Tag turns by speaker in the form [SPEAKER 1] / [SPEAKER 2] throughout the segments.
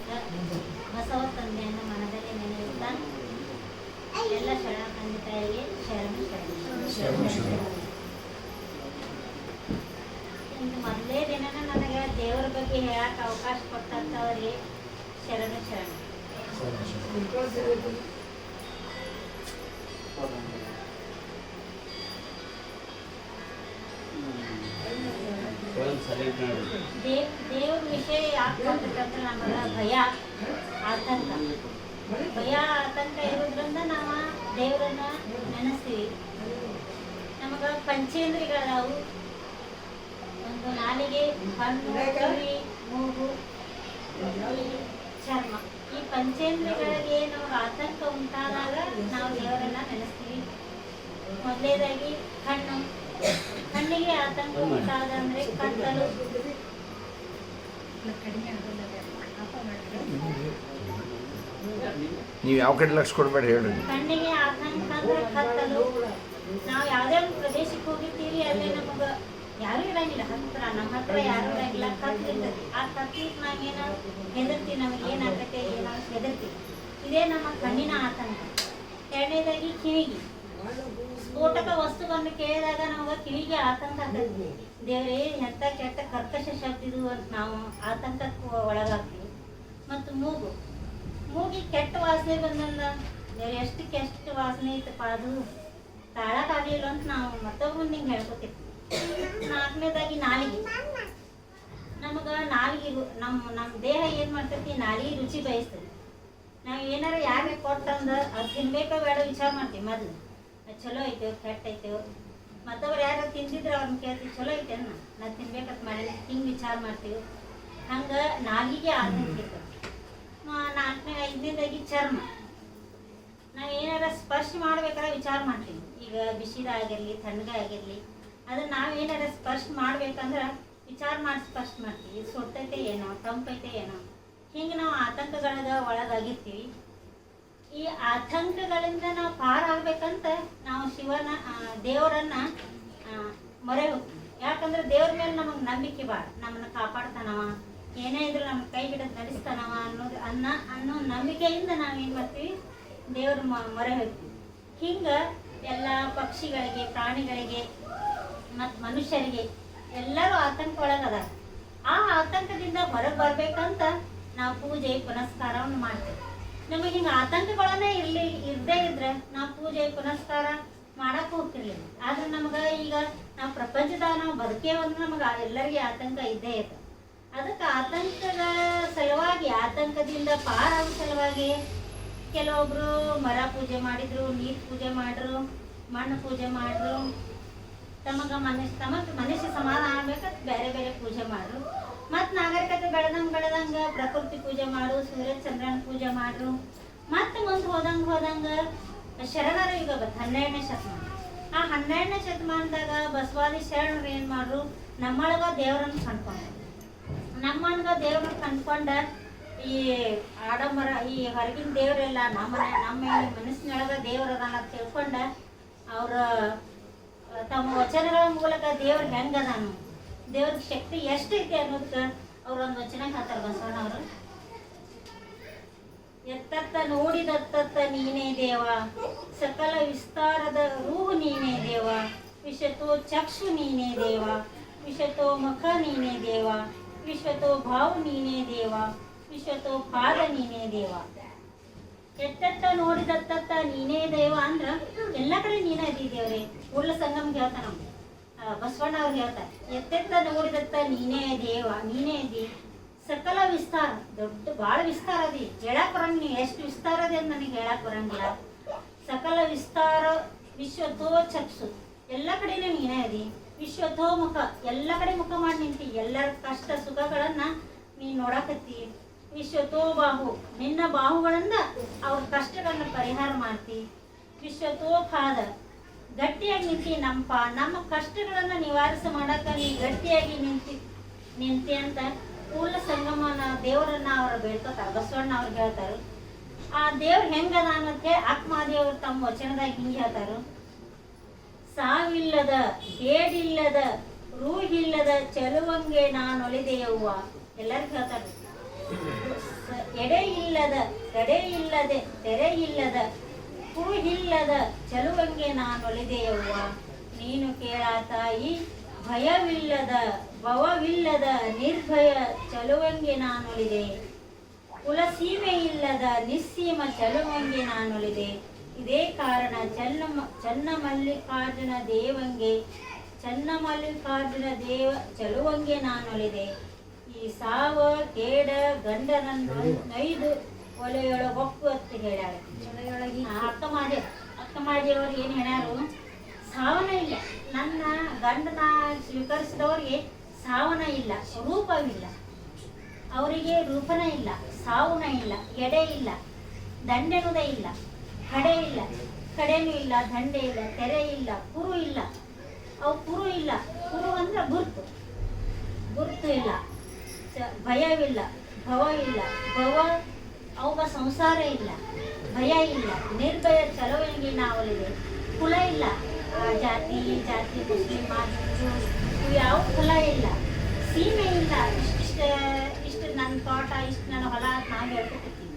[SPEAKER 1] ತನಕ ಬಸವ ತಂದೆಯನ್ನು ಮನದಲ್ಲಿ ನೆನೆಯುತ್ತಾ ಎಲ್ಲ ಶರಣ ತಂದೆ ತಾಯಿಗೆ ಶರಣು ಶರಣು ಇಂದು ಮೊದಲೇ ದಿನನ ನನಗೆ ದೇವರ ಬಗ್ಗೆ ಹೇಳಕ್ಕೆ ಅವಕಾಶ ಕೊಟ್ಟಂಥವ್ರಿಗೆ ಶರಣು ಶರಣು. ದೇವ್ರ ವಿಷಯ ಯಾಕೆ ಭಯ, ಆತಂಕ. ಭಯ, ಆತಂಕ ಇರೋದ್ರಿಂದ ನಾವು ದೇವರನ್ನ ನೆನೆಸ್ತೀವಿ. ನಮಗ ಪಂಚೇಂದ್ರಿಗಳದಾವು ಒಂದು ನಾಲಿಗೆ ಕಣ್ಣು ಮೂಗು ಚರ್ಮ. ಈ ಪಂಚೇಂದ್ರಿಗಳಿಗೆ ನಮಗೆ ಆತಂಕ ಉಂಟಾದಾಗ ನಾವು ದೇವರನ್ನ ನೆನೆಸ್ತೀವಿ. ಮೊದಲೇದಾಗಿ ಕಣ್ಣು ಕಣ್ಣಿಗೆ ಆತಂಕ ಉಂಟಾದಂದ್ರೆ ಕತ್ತಲು.
[SPEAKER 2] ನೀವು ಯಾವ ಕಡೆ ಲಕ್ಷ ಕೊಡ್ಬೇಡ ಹೇಳಿ.
[SPEAKER 1] ಕಣ್ಣಿಗೆ ಆತಂಕ ಅಂದ್ರೆ ಕತ್ತಲು. ನಾವು ಯಾವುದೇ ಒಂದು ಪ್ರದೇಶಕ್ಕೆ ಹೋಗಿರ್ತೀವಿ ಅಲ್ಲಿ ನಮಗ ಯಾರು ಇರಂಗಿಲ್ಲ. ಹತ್ರ ನಮ್ಮ ಹತ್ರ ಯಾರು ಇರಂಗಿಲ್ಲ. ಕತ್ತಿರ್ತದೆ ಆ ಕತ್ತಿಗೆ ನಾವೇನ ಹೆದರ್ತೀವಿ ನಮಗೆ ಏನಾಗತ್ತೆ? ಏನೋ ಹೆದರ್ತೀವಿ? ಇದೇ ನಮ್ಮ ಕಣ್ಣಿನ ಆತಂಕ. ಎರಡನೇದಾಗಿ ಕಿವಿಗೆ. ಸ್ಫೋಟಕ ವಸ್ತುವನ್ನು ಕೇಳಿದಾಗ ನಮ್ಗೆ ಕಿವಿಗೆ ಆತಂಕ ಆಗ್ತದೆ ದೇವರೇ ಎಂತ ಕೆಟ್ಟ ಕರ್ಕಶ ಶಬ್ದ ಇದು ಅಂತ ನಾವು ಆತಂಕಕ್ಕೆ ಒಳಗಾಗ್ತೀವಿ. ಮತ್ತು ಮೂಗು. ಮೂಗಿ ಕೆಟ್ಟ ವಾಸನೆ ಬಂದಂದ, ದೇವ್ರ, ಎಷ್ಟು ಕೆಟ್ಟ ವಾಸನೆ ಇತ್ತಪ್ಪ ಅದು. ತಾಳಕ್ಕಾಗಲಿಲ್ಲ ಅಂತ ನಾವು ಮತ್ತೊಬ್ಬ ನಿಂಗೆ ಹೇಳ್ಕೊತೀವಿ ನಾಲ್ಕನೇದಾಗಿ ನಾಲಿಗೆ. ನಮಗೆ ನಾಲಿಗೆ ನಮ್ಮ ನಮ್ಮ ದೇಹ ಏನು ಮಾಡ್ತೈತಿ? ನಾಲಿಗೆ ರುಚಿ ಬಯಸ್ತದೆ. ನಾವು ಏನಾರ ಯಾರಿಗೆ ಕೊಟ್ಟಂದ ಅದು ತಿನ್ಬೇಕೋ ಬೇಡ ವಿಚಾರ ಮಾಡ್ತೀವಿ ಮೊದಲು. ಚಲೋ ಐತೆ, ಕೆಟ್ಟ ಐತೆ. ಮತ್ತೊಬ್ರು ಯಾರು ತಿಂದಿದ್ರೆ ಅವ್ರನ್ನ ಕೇಳ್ತೀವಿ ಚಲೋ ಐತೆ ಅನ್ನ ನಾ ತಿನ್ಬೇಕಂತ ಮಾಡಿ ಹಿಂಗೆ ವಿಚಾರ ಮಾಡ್ತೀವಿ. ಹಂಗೆ ನಾಗಿಗೆ ಇರ್ತದೆ ನಾಲ್ಕನೇ, ಐದನೇದಾಗಿ ಚರ್ಮ. ನಾವು ಏನಾರ ಸ್ಪರ್ಶ ಮಾಡ್ಬೇಕಾದ್ರೆ ವಿಚಾರ ಮಾಡ್ತೀವಿ. ಈಗ ಬಿಸಿದ ಆಗಿರಲಿ ತಣ್ಣಗೆ ಆಗಿರಲಿ, ಅದನ್ನ ನಾವು ಏನಾರ ಸ್ಪರ್ಶ ಮಾಡ್ಬೇಕಂದ್ರೆ ವಿಚಾರ ಮಾಡಿ ಸ್ಪರ್ಶ ಮಾಡ್ತೀವಿ. ಸೊಟ್ಟೈತೆ ಏನೋ, ತಂಪೈತೆ ಏನೋ. ಹಿಂಗೆ ನಾವು ಆತಂಕಗಳದ ಒಳಗಾಗಿರ್ತೀವಿ. ಈ ಆತಂಕಗಳಿಂದ ನಾವು ಪಾರಾಗಬೇಕಂತ ನಾವು ಶಿವನ ದೇವರನ್ನ ಮೊರೆ ಹೋಗ್ತೀವಿ ಯಾಕಂದ್ರೆ ದೇವ್ರ ಮೇಲೆ ನಮಗೆ ನಂಬಿಕೆ ಬಾಳ. ನಮ್ಮನ್ನ ಕಾಪಾಡ್ತಾನವ, ಏನೇ ಇದ್ರೂ ನಮ್ಮ ಕೈ ಹಿಡಿದು ನಡೆಸ್ತಾನವ ಅನ್ನೋದು ಅನ್ನ, ಅನ್ನೋ ನಂಬಿಕೆಯಿಂದ ನಾವು ಏನು ಮಾಡ್ತೀವಿ? ದೇವ್ರ ಮೊರೆ ಹೋಗ್ತೀವಿ. ಹಿಂಗೆ ಎಲ್ಲ ಪಕ್ಷಿಗಳಿಗೆ, ಪ್ರಾಣಿಗಳಿಗೆ, ಮತ್ತು ಮನುಷ್ಯರಿಗೆ ಎಲ್ಲರೂ ಆತಂಕ ಒಳಗದ ಆ ಆತಂಕದಿಂದ ಹೊರಗೆ ಬರಬೇಕಂತ ನಾವು ಪೂಜೆ, ಪುನಸ್ಕಾರವನ್ನು ಮಾಡ್ತೇವೆ. ನಮಗೆ ಹಿಂಗೆ ಆತಂಕಗಳನ್ನೇ ಇರ್ಲಿ ಇರದೇ ಇದ್ರೆ ನಾವು ಪೂಜೆ, ಪುನಸ್ಕಾರ ಮಾಡಕ್ಕೆ ಹೋಗ್ತಿರ್ಲಿಲ್ಲ. ಆದ್ರೆ ನಮಗೆ ಈಗ ನಾವು ಪ್ರಪಂಚದಾಗ ನಾವು ಬದುಕೇವಂದ್ರೆ ನಮಗೆ ಎಲ್ಲರಿಗೆ ಆತಂಕ ಇದ್ದೇ ಇದೆ. ಅದಕ್ಕೆ ಆತಂಕದ ಸಲುವಾಗಿ, ಆತಂಕದಿಂದ ಪಾರಾಗೋ ಸಲುವಾಗಿ ಕೆಲವೊಬ್ರು ಮರ ಪೂಜೆ ಮಾಡಿದ್ರು, ನೀರು ಪೂಜೆ ಮಾಡ್ರು, ಮಣ್ಣು ಪೂಜೆ ಮಾಡ್ರು, ತಮಗ ಮನುಷ್ಯ, ತಮಗ ಮನಸ್ಸು ಸಮಾಧಾನ ಆಗ್ಬೇಕಂತ ಬೇರೆ ಬೇರೆ ಪೂಜೆ ಮಾಡ್ರು. ಮತ್ತು ನಾಗರಿಕತೆ ಬೆಳೆದಂಗೆ ಬೆಳೆದಂಗೆ ಪ್ರಕೃತಿ ಪೂಜೆ ಮಾಡು ಸೂರ್ಯ ಚಂದ್ರನ ಪೂಜೆ ಮಾಡು. ಮತ್ ಮುಂದ್ ಹೋದಂಗೆ ಹೋದಂಗ ಶರಣರ ಯುಗ ಬಂತು ಹನ್ನೆರಡನೇ ಶತಮಾನ. ಆ ಹನ್ನೆರಡನೇ ಶತಮಾನದಾಗ ಬಸವಾದಿ ಶರಣರು ಏನು ಮಾಡ್ರು? ನಮ್ಮೊಳಗ ದೇವರನ್ನು ಕಂಡ್ಕೊಂಡ್ರು. ನಮ್ಮನ್ಗ ದೇವ್ರನ್ನ ಕಂಡ್ಕೊಂಡ ಈ ಆಡಂಬರ, ಈ ಹೊರಗಿನ ದೇವರೆಲ್ಲ ನಮ್ಮ ನಮ್ಮ ಮನಸ್ಸಿನೊಳಗ ದೇವ್ರ ಅಂತ ತಿಳ್ಕೊಂಡ ಅವ್ರ, ತಮ್ಮ ವಚನಗಳ ಮೂಲಕ ದೇವ್ರ ಹೆಂಗದಾನು ದೇವ್ರ ಶಕ್ತಿ ಎಷ್ಟೈತಿ ಅನ್ನೋದಕ್ಕೆ ಅವ್ರೊಂದು ವಚನ ಬಸವಣ್ಣ ಅವರು. ಎತ್ತತ್ತ ನೋಡಿದತ್ತತ್ತ ನೀನೇ ದೇವ, ಸಕಲ ವಿಸ್ತಾರದ ರೂಹು ನೀನೇ ದೇವ ವಿಶತೋ ಚಕ್ಷು ನೀನೇ ದೇವ ವಿಶತೋ ಮುಖ ನೀನೇ ದೇವ ವಿಶ್ವತೋ ಭಾವ ನೀನೇ ದೇವ ವಿಶ್ವತೋ ಪಾದ ನೀನೇ ದೇವ. ಎತ್ತತ್ತ ನೋಡಿದತ್ತತ್ತ ನೀನೇ ದೇವ ಅಂದ್ರ ಎಲ್ಲ ಕಡೆ ನೀನೇ ಅದಿ ಉಳ್ಳ ಕೂಡ್ಲ ಸಂಗಮ್ ಹೇಳ್ತಾನ ಬಸವಣ್ಣ ಅವ್ರು ಹೇಳ್ತಾರೆ, ಎತ್ತೆತ್ತ ನೋಡಿದತ್ತ ನೀನೇ ದೇವ, ನೀನೇ ಅದಿ ಸಕಲ ವಿಸ್ತಾರ, ದೊಡ್ಡ, ಭಾಳ ವಿಸ್ತಾರ ಅದಿ. ಹೇಳಕ್ ಬರಂಗಿಲ್ಲ ನೀ, ಎಷ್ಟು ವಿಸ್ತಾರ ಅದೇ ಅಂತ ನನಗೆ ಹೇಳಕ್ ಬರಂಗಿಲ್ಲ. ಸಕಲ ವಿಸ್ತಾರ ವಿಶ್ವತೋ ಚಕ್ಷು ಎಲ್ಲ ಕಡೆನೂ ನೀನೇ ಅದಿ. ವಿಶ್ವತೋ ಮುಖ, ಎಲ್ಲ ಕಡೆ ಮುಖ ಮಾಡಿ ನಿಂತಿ. ಎಲ್ಲರ ಕಷ್ಟ ಸುಖಗಳನ್ನ ನೀ ನೋಡಕತ್ತಿ. ವಿಶ್ವತೋ ಬಾಹು, ನಿನ್ನ ಬಾಹುಗಳಿಂದ ಅವ್ರ ಕಷ್ಟಗಳನ್ನ ಪರಿಹಾರ ಮಾಡ್ತಿ. ವಿಶ್ವತೋ ಪಾದ ಗಟ್ಟಿಯಾಗಿ ನಿಂತಿ ನಮ್ಮಪ್ಪ ನಮ್ಮ ಕಷ್ಟಗಳನ್ನು ನಿವಾರಿಸ ಮಾಡಕ್ಕ ನೀ ಗಟ್ಟಿಯಾಗಿ ನಿಂತಿ ನಿಂತಿ ಅಂತ ಕೂಲ ಸಂಗಮನ ದೇವರನ್ನ ಅವರು ಬೇಡ್ಕೋತಾರೆ. ಬಸವಣ್ಣ ಅವ್ರು ಹೇಳ್ತಾರೆ. ಆ ದೇವ್ರ ಹೆಂಗದ ಅನ್ನೋದಕ್ಕೆ ಆತ್ಮಾದೇವರು ತಮ್ಮ ವಚನದಾಗ ಹಿಂಗೆ ಹೇಳ್ತಾರೆ. ಸಾವಿಲ್ಲದ, ಬೇಡಿಲ್ಲದ, ರೂಹಿಲ್ಲದ ಚೆಲುವಂಗೆ ನಾನು ಒಲಿದೆಯವ್ವ ಎಲ್ಲರಿಗೂ ಹೇಳ್ತಾರೆ. ಎಡೆ ಇಲ್ಲದ, ತಡೆ ಇಲ್ಲದೆ, ತೆರೆ ಇಲ್ಲದ ಕುರುಹಿಲ್ಲದ ಚಲುವಂಗೆ ನಾನೊಲಿದೆಯವ್ವ ನೀನು ಕೇಳ ತಾಯಿ, ಭಯವಿಲ್ಲದ, ಭವವಿಲ್ಲದ, ನಿರ್ಭಯ ಚಲುವಂಗೆ ನಾನೊಲಿದೆ. ಕುಲಸೀಮೆ ಇಲ್ಲದ ನಿಸ್ಸೀಮ ಚಲುವಂಗೆ ನಾನೊಲಿದೆ. ಇದೇ ಕಾರಣ ಚನ್ನ ಚನ್ನ ಮಲ್ಲಿಕಾರ್ಜುನ ದೇವಂಗೆ ಚನ್ನ ಮಲ್ಲಿಕಾರ್ಜುನ ದೇವ ಚಲುವಂಗೆ ನಾನೊಲಿದೆ. ಈ ಸಾವ, ಕೇಡ, ಗಂಡನನ್ನು ನೈದು ಒಲೆಯೊಳಗೊಪ್ಪು ಅಂತ ಹೇಳ್ಯಾಳ. ಒಲೆಯೊಳಗೆ ಅಕ್ಕ ಮಾಡಿ ಅಕ್ಕ ಮಾಡಿಯವ್ರು ಏನು ಹೇಳ್ಯಾರು? ಸಾವನ ಇಲ್ಲ. ನನ್ನ ಗಂಡನ ಸ್ವೀಕರಿಸಿದವ್ರಿಗೆ ಸಾವನ ಇಲ್ಲ ರೂಪವಿಲ್ಲ. ಅವರಿಗೆ ರೂಪನ ಇಲ್ಲ ಸಾವುನ ಇಲ್ಲ ಎಡೆ ಇಲ್ಲ ದಂಡೆನೂ ಇಲ್ಲ ಕಡೆ ಇಲ್ಲ ಕಡೆನೂ ಇಲ್ಲ ದಂಡೆ ಇಲ್ಲ ತೆರೆ ಇಲ್ಲ ಕುರು ಇಲ್ಲ. ಅವು ಕುರು ಇಲ್ಲ. ಕುರು ಅಂದ್ರೆ ಗುರುತು. ಗುರುತು ಇಲ್ಲ. ಭಯವಿಲ್ಲ ಭವ ಇಲ್ಲ. ಭವ ಅವಾಗ ಸಂಸಾರ ಇಲ್ಲ, ಭಯ ಇಲ್ಲ, ನಿರ್ಭಯ ಚಲುವಳಿಗೆ ನಾವಲ್ಲಿದೆ. ಕುಲ ಇಲ್ಲ. ಆ ಜಾತಿ ಜಾತಿ ಮುಸ್ಲಿಮ ಹಿಂದೂ ಯಾವ ಕುಲ ಇಲ್ಲ. ಸೀಮೆ ಇಲ್ಲ. ಇಷ್ಟಿಷ್ಟ ಇಷ್ಟು ನನ್ನ ತೋಟ, ಇಷ್ಟು ನನ್ನ ಹೊಲ ನಾವು ಹೇಳ್ಕೊತೀವಿ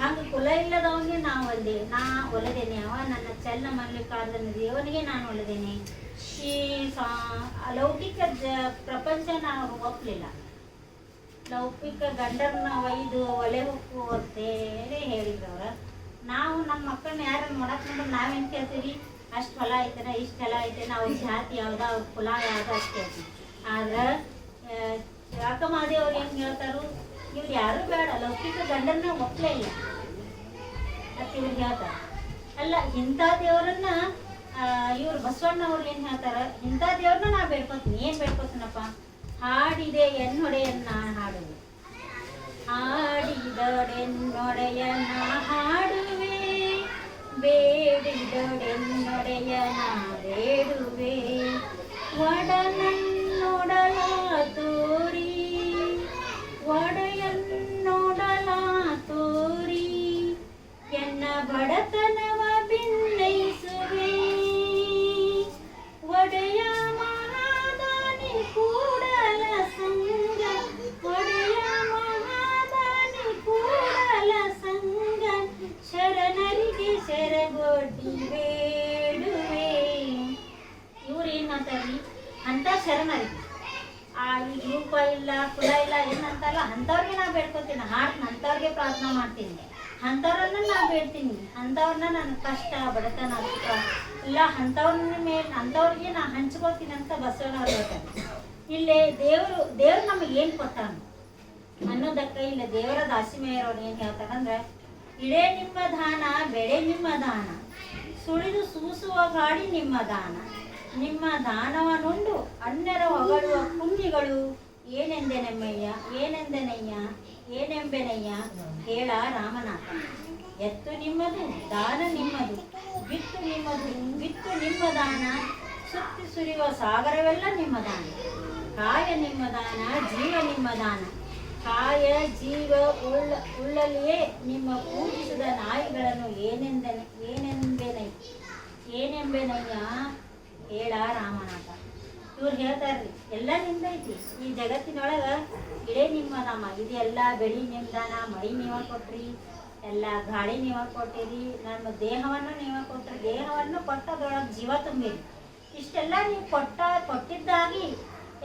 [SPEAKER 1] ಹಂಗೆ ಕುಲ ಇಲ್ಲದವನಿಗೆ ನಾವು ಒಲ್ದೆ ನಾ ಒಲದೇನೆ. ಅವ ನನ್ನ ಚೆಲ್ಲ ಮಲ್ಲಿಕಾರ್ಜುನ ದೇವನಿಗೆ ನಾನು ಒಲದೇನೆ. ಈ ಸಾ ಅಲೌಕಿಕ ಜ, ಪ್ರಪಂಚ ನಾವು ಒಪ್ಪಲಿಲ್ಲ ಲೌಕಿಕ ಗಂಡನ್ನ ಒಯ್ದು ಒಲೆ ಹೊಕ್ಕು ಅಂತೇಳಿ ಹೇಳಿದ್ರವ್ರ ನಾವು ನಮ್ಮ ಮಕ್ಕಳನ್ನ ಯಾರನ್ನ ನೋಡಕ್ ನೋಡ್ರಿ ನಾವೇನು ಕೇಳ್ತೀವಿ? ಅಷ್ಟು ಹೊಲ ಐತೆ ಇಷ್ಟು ಹೊಲ ಐತನ ಅವ್ರ ಜಾತಿ ಯಾವ್ದ, ಅವ್ರ ಕುಲ ಯಾವ್ದು ಅಷ್ಟು ಕೇಳ್ತೀವಿ. ಆದ್ರೆ ಯಾಕ ಮಾದೇವ್ರು ಏನು ಹೇಳ್ತಾರು? ಇವ್ರು ಯಾರು ಬೇಡ, ಲೌಕಿಕ ಗಂಡನ್ನ ಒಪ್ಪಲೇ ಇಲ್ಲ. ಅಂತ ಇವ್ರು ಹೇಳ್ತಾರೆ. ಅಲ್ಲ, ಇಂಥ ದೇವರನ್ನ ಇವ್ರು ಬಸವಣ್ಣ ಅವ್ರು ಏನು ಹೇಳ್ತಾರ? ಇಂಥ ದೇವ್ರನ್ನ ನಾ ಬೇಡ್ಕೊತೀನಿ ಏನು ಬೇಡ್ಕೊತೀನಪ್ಪ ಹಾಡಿದೆ ಎನ್ನೊಡೆಯನ್ನ ಹಾಡುವೆ. ಹಾಡಿದೊಡೆನ್ನೊಡೆಯನ ಹಾಡುವೆ. ಬೇಡಿದೊಡೆನ್ನೊಡೆಯನ ಬೇಡುವೆ. ಒಡನನ್ನೊಡಲ ಬೇಡುವೆ ಇವ್ರು ಏನ್ ಮಾತಾಡ್ರಿ ಅಂತ ಶರಣರಿಗೆ ಆ ಈಗ ರೂಪ ಇಲ್ಲ ಕುಲ ಇಲ್ಲ, ಏನಂತಲ್ಲ, ಅಂಥವ್ರಿಗೆ ನಾ ಬೇಡ್ಕೊತೀನಿ. ಹಾಡ್ತೀನಿ ಅಂಥವ್ರಿಗೆ ಪ್ರಾರ್ಥನೆ ಮಾಡ್ತೀನಿ. ಅಂಥವ್ರನ್ನ ನಾ ಬೇಡ್ತೀನಿ. ಅಂಥವ್ರನ್ನ ನನ್ನ ಕಷ್ಟ, ಬಡತನ ಇಲ್ಲ ಅಂಥವ್ರನ್ನ ಮೇಲೆ, ಅಂಥವ್ರಿಗೆ ನಾ ಹಂಚ್ಕೋತೀನಿ ಅಂತ ಬಸವಣ್ಣವ್ರು ಹೇಳ್ತಾರೆ. ಇಲ್ಲೇ ದೇವರು, ದೇವ್ರು ನಮಗೆ ಏನು ಕೊಟ್ಟಾನ? ಅನ್ನೋದಕ್ಕೆ ಇಲ್ಲ ದೇವರ ದಾಸಿಮೆಯರವ್ರು ಏನು ಹೇಳ್ತಾರಂದ್ರೆ ಇಡೇ ನಿಮ್ಮ ದಾನ, ಬೆಳೆ ನಿಮ್ಮ ದಾನ. ಸುಳಿದು ಸೂಸುವ ಗಾಡಿ ನಿಮ್ಮ ದಾನ. ನಿಮ್ಮ ದಾನವನುಂಡು ಅನ್ಯರ ಹೊಗಳುವ ಕುಂಡಿಗಳು ಏನೆಂದೆನೆಮ್ಮಯ್ಯ, ಏನೆಂದೆನಯ್ಯ, ಏನೆಂಬೆನಯ್ಯ ಹೇಳ ರಾಮನಾಥ. ಎತ್ತು ನಿಮ್ಮದು, ದಾನ ನಿಮ್ಮದು, ಬಿತ್ತು ನಿಮ್ಮದು, ಬಿತ್ತು ನಿಮ್ಮ ದಾನ. ಸುತ್ತಿ ಸುರಿಯುವ ಸಾಗರವೆಲ್ಲ ನಿಮ್ಮ ದಾನ. ಕಾಯ ನಿಮ್ಮ ದಾನ, ಜೀವ ನಿಮ್ಮ ದಾನ. ಕಾಯ, ಜೀವ, ಉಳ್ಳ, ಉಳ್ಳಲ್ಲಿಯೇ ನಿಮ್ಮ ಪೂಜಿಸಿದ ನಾಯಿಗಳನ್ನು ಏನೆಂದನೆ ಏನೆಂಬೆನೈ ಏನೆಂಬೆನಯ್ಯ? ಹೇಳ ರಾಮನಾಥ. ಇವ್ರು ಹೇಳ್ತಾರ್ರಿ ಎಲ್ಲ ನಿಂದೈತಿ ಈ ಜಗತ್ತಿನೊಳಗ ಇಡೇ ನಿಮ್ಮದಮ್ಮ ಇದೆಲ್ಲ ಬೆಳಿ ನಿಮ್ದಾನ, ಮಳಿ ನೀವ ಕೊಟ್ರಿ, ಎಲ್ಲ ಗಾಳಿ ನೀವ ಕೊಟ್ಟಿರಿ, ನಮ್ಮ ದೇಹವನ್ನು ನೀವ ಕೊಟ್ರಿ, ದೇಹವನ್ನು ಕೊಟ್ಟದ್ರೊಳಗೆ ಜೀವ ತುಂಬಿರಿ. ಇಷ್ಟೆಲ್ಲ ನೀವು ಕೊಟ್ಟ ಕೊಟ್ಟಿದ್ದಾಗಿ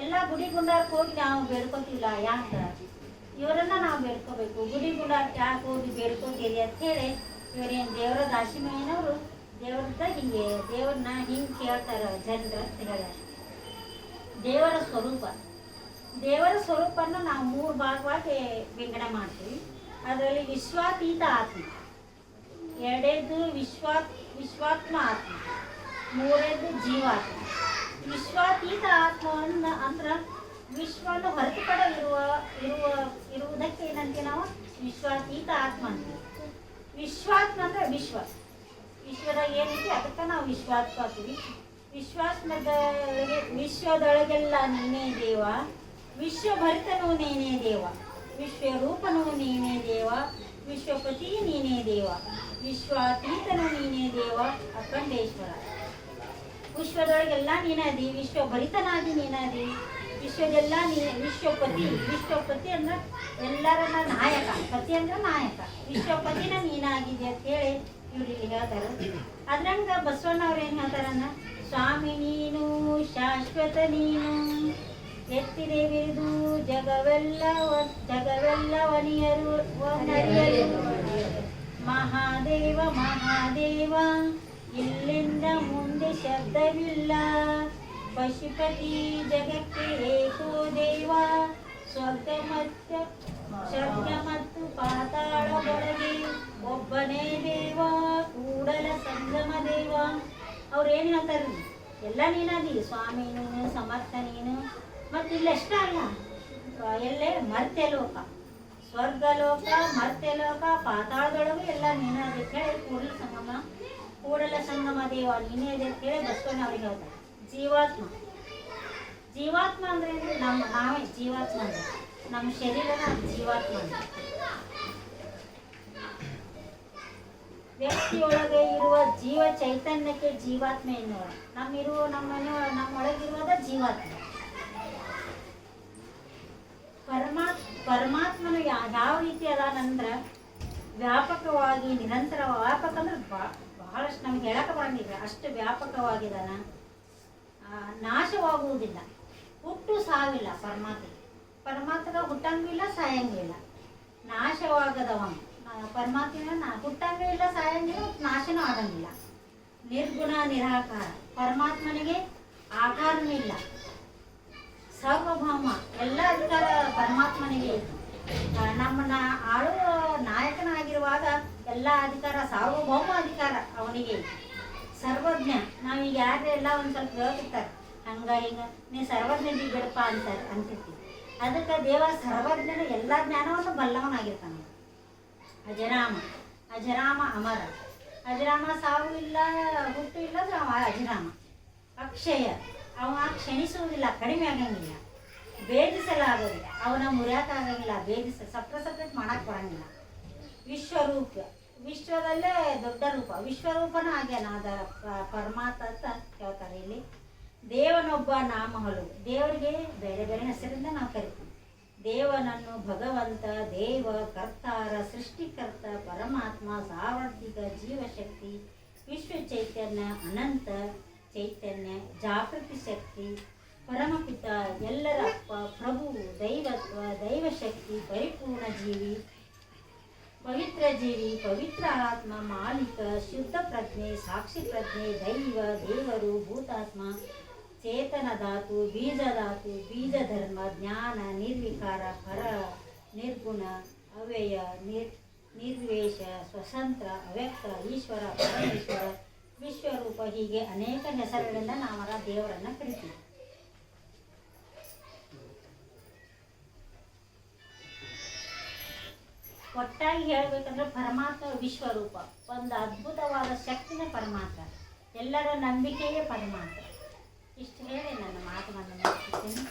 [SPEAKER 1] ಎಲ್ಲ ಗುಡಿ ಗುಂಡಾರಕ್ಕೆ ಹೋಗಿ ನಾವು ಬೇಡ್ಕೊತಿಲ್ಲ. ಯಾಕೆ? ಇವರನ್ನ ನಾವು ಬೇಡ್ಕೋಬೇಕು. ಗುಡಿ ಗುಂಡಾರಕ್ಕೆ ಯಾಕೆ ಹೋಗಿ ಬೇಡ್ಕೋತೀರಿ ಅಂತ ಹೇಳಿ ಇವರೇನು ದೇವರ ದಾಸಿಮಯ್ಯನವರು ದೇವ್ರದ ಹಿಂಗೆ ದೇವ್ರನ್ನ ಹಿಂಗೆ ಕೇಳ್ತಾರೆ ಜನರು ಅಂತ ಹೇಳ್ಯಾರ. ದೇವರ ಸ್ವರೂಪ. ದೇವರ ಸ್ವರೂಪನ ನಾವು ಮೂರು ಭಾಗವಾಗಿ ವಿಂಗಡಣೆ ಮಾಡ್ತೀವಿ. ಅದರಲ್ಲಿ ವಿಶ್ವಾತೀತ ಆತ್ಮ. ಎರಡೇದು ವಿಶ್ವಾ ವಿಶ್ವಾತ್ಮ ಆತ್ಮ. ಮೂರನೇದು ಜೀವಾತ್ಮ. ವಿಶ್ವಾತೀತ ಆತ್ಮವನ್ನು ಅಂದ ಅಂದ್ರೆ ವಿಶ್ವವನ್ನು ಹೊರತುಪಡೆ ಇರುವ ಇರುವ ಇರುವುದಕ್ಕೆ ಏನಂತೀವಿ ನಾವು? ವಿಶ್ವಾತೀತ ಆತ್ಮ ಅಂತೀವಿ ವಿಶ್ವಾತ್ಮ ಅಂದ್ರೆ ವಿಶ್ವ. ವಿಶ್ವದಾಗ ಏನೈತಿ ಅದಕ್ಕೆ ನಾವು ವಿಶ್ವಾತ್ಮ ಅಂತೀವಿ. ವಿಶ್ವಾತ್ಮದ ವಿಶ್ವದೊಳಗೆಲ್ಲ ನೀನೇ ದೇವ. ವಿಶ್ವಭರಿತನೂ ನೀನೇ ದೇವ. ವಿಶ್ವ ರೂಪನು ನೀನೇ ದೇವ. ವಿಶ್ವಪತಿ ನೀನೇ ದೇವ. ವಿಶ್ವಾತೀತನು ನೀನೇ ದೇವ. ಅಖಂಡೇಶ್ವರ. ವಿಶ್ವದೊಳಗೆಲ್ಲ ನೀನದಿ ವಿಶ್ವಭರಿತನಾದಿ ನೀನದಿ ವಿಶ್ವದೆಲ್ಲ ನೀ ವಿಶ್ವಪತಿ ವಿಶ್ವಪತಿ ಅಂದ್ರೆ ಎಲ್ಲರನ್ನ ನಾಯಕ, ಪತಿ ಅಂದ್ರೆ ನಾಯಕ. ವಿಶ್ವಪತಿನ ನೀನಾಗಿದೆ ಅಂತ ಹೇಳಿ ಇವ್ರು ಇಲ್ಲಿ ಹೇಳ್ತಾರೆ. ಅದ್ರಂಗ ಬಸವಣ್ಣವ್ರು ಏನು ಹೇಳ್ತಾರನ್ನ? ಸ್ವಾಮಿ ನೀನು, ಶಾಶ್ವತ ನೀನು ಎತ್ತಿದೆ ಬಿರಿದು ಜಗವೆಲ್ಲ ವನಿಯರು ಮಹಾದೇವ ಮಹಾದೇವ, ಇಲ್ಲಿಂದ ಮುಂದೆ ಶಬ್ದವಿಲ್ಲ. ಪಶುಪತಿ ಜಗಕ್ಕೆ ಏಕೋ ದೇವ ಸ್ವರ್ಗ ಮತ್ತು ಸ್ವರ್ಗ ಮತ್ತು ಪಾತಾಳದೊಳಗೆ ಒಬ್ಬನೇ ದೇವ, ಕೂಡಲ ಸಂಗಮ ದೇವ. ಅವ್ರು ಏನು ಹೇಳ್ತಾರೆ? ಎಲ್ಲ ನೀನದಿ ಸ್ವಾಮಿ ನೀನು, ಸಮರ್ಥ ನೀನು, ಮತ್ತು ಇಲ್ಲಷ್ಟ ಅಲ್ಲ. ಎಲ್ಲೇ ಮರ್ತ್ಯ ಲೋಕ ಸ್ವರ್ಗ ಲೋಕ ಮರ್ತ್ಯ ಲೋಕ ಪಾತಾಳದೊಳಗೂ ಎಲ್ಲ ನೀನು ಅದಕ್ಕೆ ಹೇಳಿ ಕೂಡಲ ಸಂಗಮ ಕೂಡಲ ಸಂಗಮ ದೇವ, ನೀನೇ ಅಂತ ಹೇಳಿ ಬಸವಣ್ಣ ಅವ್ರಿಗೆ ಹೇಳ್ತಾರೆ. ಜೀವಾತ್ಮ. ಜೀವಾತ್ಮ ಅಂದ್ರೆ? ನಮ್ಮ ನಾವೇ ಜೀವಾತ್ಮ ಅಂದ್ರೆ. ನಮ್ಮ ಶರೀರನ ಜೀವಾತ್ಮ ಅಂದ್ರೆ. ವ್ಯಕ್ತಿಯೊಳಗೆ ಇರುವ ಜೀವ ಚೈತನ್ಯಕ್ಕೆ ಜೀವಾತ್ಮ ಎನ್ನುವ. ನಮ್ಮಿರುವ ನಮ್ಮ ನಮ್ಮೊಳಗಿರುವಾಗ ಜೀವಾತ್ಮ. ಪರಮಾತ್ ಪರಮಾತ್ಮನು ಯಾವ ರೀತಿ ಅದಾನಂದ್ರ ವ್ಯಾಪಕವಾಗಿ, ನಿರಂತರ ವ್ಯಾಪಕ ಅಂದ್ರೆ ಬಹಳಷ್ಟು ನಮ್ಗೆ ಹೇಳಕ್ಕೆ ಬರಂಗಿಲ್ಲ. ಅಷ್ಟು ವ್ಯಾಪಕವಾಗಿದ್ದಾನ ನಾಶವಾಗುವುದಿಲ್ಲ. ಹುಟ್ಟು ಸಾವಿಲ್ಲ ಪರಮಾತ್ಮ. ಪರಮಾತ್ಮ ಹುಟ್ಟಂಗಿಲ್ಲ ಸಾಯಂಗಿಲ್ಲ ನಾಶವಾಗದವನು. ಪರಮಾತ್ಮ ನಾ, ಹುಟ್ಟಂಗೂ ಇಲ್ಲ ಸಾಯಂಗಿಲ್ಲ ನಾಶನೂ ಆಗಂಗಿಲ್ಲ. ನಿರ್ಗುಣ, ನಿರಾಕಾರ. ಪರಮಾತ್ಮನಿಗೆ ಆಕಾರನೂ ಇಲ್ಲ. ಸಾರ್ವಭೌಮ, ಎಲ್ಲ ಅಧಿಕಾರ ಪರಮಾತ್ಮನಿಗೆ ನಮ್ಮನ್ನ ಆಳುವ ನಾಯಕನಾಗಿರುವಾಗ ಎಲ್ಲ ಅಧಿಕಾರ, ಸಾರ್ವಭೌಮ ಅಧಿಕಾರ ಅವನಿಗೆ ಸರ್ವಜ್ಞ. ನಾವೀಗ ಯಾರೆಲ್ಲ ಒಂದು ಸ್ವಲ್ಪ ಹೇಳ್ತಿರ್ತಾರೆ. ಹಂಗ ಹಿಂಗ ನೀ ಸರ್ವಜ್ಞ ಬಿಡಪ್ಪ ಅಂತ ಅಂತಿರ್ತೀವಿ. ಅದಕ್ಕೆ ದೇವ ಸರ್ವಜ್ಞನ ಎಲ್ಲ ಜ್ಞಾನವನ್ನು ಬಲ್ಲವನಾಗಿರ್ತಾನೆ. ಅಜರಾಮ. ಅಜರಾಮ ಅಮರ. ಅಜರಾಮ ಸಾವು ಇಲ್ಲ, ಹುಟ್ಟು ಇಲ್ಲ ಅಂದ್ರೆ ಅವ ಅಜರಾಮ. ಅಕ್ಷಯ. ಅವ ಕ್ಷಣಿಸುವುದಿಲ್ಲ, ಕಡಿಮೆ ಆಗಂಗಿಲ್ಲ. ಭೇದಿಸಲಾಗೋದಿಲ್ಲ ಅವನ ಮುರಿಯೋಕ್ಕಾಗಂಗಿಲ್ಲ ಭೇದಿಸ ಸಪ್ರ ಸಪ್ರೇಟ್ ಮಾಡಕ್ಕೆ ಬರಂಗಿಲ್ಲ. ವಿಶ್ವರೂಪ ವಿಶ್ವದಲ್ಲೇ ದೊಡ್ಡ ರೂಪ. ವಿಶ್ವರೂಪನ ಆಗ್ಯಾನ ಅದ ಪರಮಾತ್ಮ ಅಂತ ಹೇಳ್ತಾರೆ ಇಲ್ಲಿ. ದೇವನೊಬ್ಬ ನಾಮಹಲು ದೇವರಿಗೆ ಬೇರೆ ಬೇರೆ ಹೆಸರಿಂದ ನಾವು ಕರಿತೀವಿ. ದೇವನನ್ನು ಭಗವಂತ, ದೇವ, ಕರ್ತಾರ, ಸೃಷ್ಟಿಕರ್ತ, ಪರಮಾತ್ಮ, ಸಾರ್ವತ್ರಿಕ ಜೀವಶಕ್ತಿ, ವಿಶ್ವ ಚೈತನ್ಯ, ಅನಂತ ಚೈತನ್ಯ, ಜಾಗೃತಿ ಶಕ್ತಿ, ಪರಮಪಿತ, ಎಲ್ಲರ ಪ- ಪ್ರಭು, ದೈವತ್ವ, ದೈವಶಕ್ತಿ, ಪರಿಪೂರ್ಣ ಜೀವಿ. ಪವಿತ್ರ ಜೀವಿ, ಪವಿತ್ರ ಆತ್ಮ, ಮಾಲೀಕ, ಶುದ್ಧ ಪ್ರಜ್ಞೆ, ಸಾಕ್ಷಿ ಪ್ರಜ್ಞೆ, ದೈವ, ದೇವರು, ಭೂತಾತ್ಮ, ಚೇತನ ಧಾತು, ಬೀಜ ಧಾತು, ಬೀಜ ಧರ್ಮ, ಜ್ಞಾನ, ನಿರ್ವಿಕಾರ, ಪರ, ನಿರ್ಗುಣ, ಅವ್ಯಯ, ನಿರ್ ನಿರ್ವೇಶ ಸ್ವತಂತ್ರ, ಅವ್ಯಕ್ತ, ಈಶ್ವರ, ಪರಮೇಶ್ವರ, ವಿಶ್ವರೂಪ ಹೀಗೆ ಅನೇಕ ಹೆಸರುಗಳಿಂದ ನಾವರ ದೇವರನ್ನು ಕರಿತೀವಿ. ಒಟ್ಟಾಗಿ ಹೇಳ್ಬೇಕಂದ್ರೆ ಪರಮಾತ್ಮ ವಿಶ್ವರೂಪ. ಒಂದು ಅದ್ಭುತವಾದ ಶಕ್ತಿನ ಪರಮಾತ್ಮ. ಎಲ್ಲರ ನಂಬಿಕೆಯೇ ಪರಮಾತ್ಮ. ಇಷ್ಟು ಹೇಳಿ ನನ್ನ ಮಾತನ್ನು ಮುಗಿಸ್ತೀನಿ.